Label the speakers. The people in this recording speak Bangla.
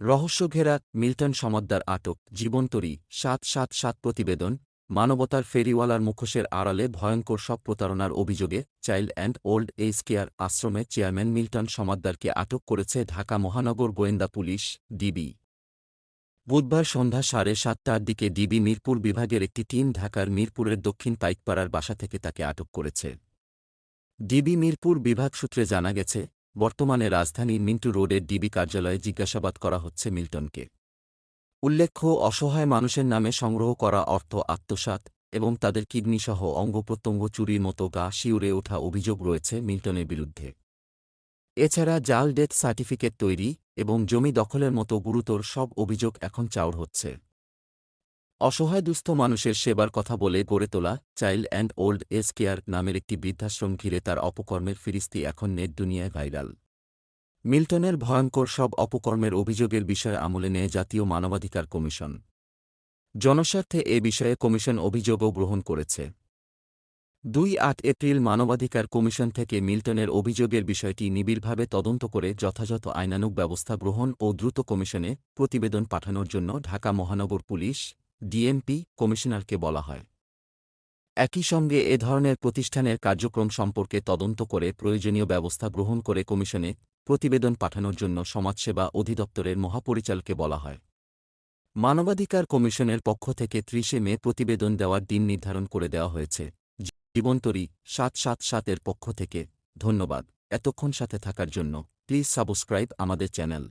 Speaker 1: রহস্যঘেরা মিল্টন সমাদ্দার আটক, জীবন্তরী, সাত সাত সাত প্রতিবেদন, মানবতার ফেরিওয়ালার মুখোশের আড়ালে ভয়ঙ্কর সব প্রতারণার অভিযোগে child and old age care আশ্রমের চেয়ারম্যান মিল্টন সমাদ্দারকে আটক করেছে ঢাকা মহানগর গোয়েন্দা পুলিশ, ডিবি। বুধবার সন্ধ্যা সাড়ে সাতটার দিকে ডিবি মিরপুর বিভাগের একটি টিম ঢাকার মিরপুরের দক্ষিণ পাইকপাড়ার বাসা থেকে তাকে আটক করেছে। ডিবি মিরপুর বিভাগ সূত্রে জানা গেছে বর্তমানে রাজধানীর মিন্টু রোডের ডিবি কার্যালয়ে জিজ্ঞাসাবাদ করা হচ্ছে মিল্টনকে। উল্লেখ্য, অসহায় মানুষের নামে সংগ্রহ করা অর্থ আত্মসাৎ এবং তাদের কিডনিসহ অঙ্গপ্রত্যঙ্গ চুরির মতো গা শিউরে ওঠা অভিযোগ রয়েছে মিল্টনের বিরুদ্ধে। এছাড়া জাল ডেথ সার্টিফিকেট তৈরি এবং জমি দখলের মতো গুরুতর সব অভিযোগ এখন চাউর হচ্ছে। অসহায় দুস্থ মানুষের সেবার কথা বলে গড়ে তোলা child and old age care নামের একটি বৃদ্ধাশ্রম ঘিরে তার অপকর্মের ফিরিস্তি এখন নেট দুনিয়ায় ভাইরাল। মিল্টনের ভয়ঙ্কর সব অপকর্মের অভিযোগের বিষয়ে আমলে নেয় জাতীয় মানবাধিকার কমিশন। জনস্বার্থে এ বিষয়ে কমিশন অভিযোগও গ্রহণ করেছে। দুই আট এপ্রিল মানবাধিকার কমিশন থেকে মিল্টনের অভিযোগের বিষয়টি নিবিড়ভাবে তদন্ত করে যথাযথ আইনানুগ ব্যবস্থা গ্রহণ ও দ্রুত কমিশনে প্রতিবেদন পাঠানোর জন্য ঢাকা মহানগর পুলিশ ডিএমপি কমিশনারকে বলা হয়। একই সঙ্গে এ ধরনের প্রতিষ্ঠানের কার্যক্রম সম্পর্কে তদন্ত করে প্রয়োজনীয় ব্যবস্থা গ্রহণ করে কমিশনে প্রতিবেদন পাঠানোর জন্য সমাজসেবা অধিদপ্তরের মহাপরিচালকে বলা হয়। মানবাধিকার কমিশনের পক্ষ থেকে ত্রিশে মে প্রতিবেদন দেওয়ার দিন নির্ধারণ করে দেওয়া হয়েছে। জীবন্তরী সাত সাত সাতের পক্ষ থেকে ধন্যবাদ। এতক্ষণ সাথে থাকার জন্য প্লিজ সাবস্ক্রাইব আমাদের চ্যানেল।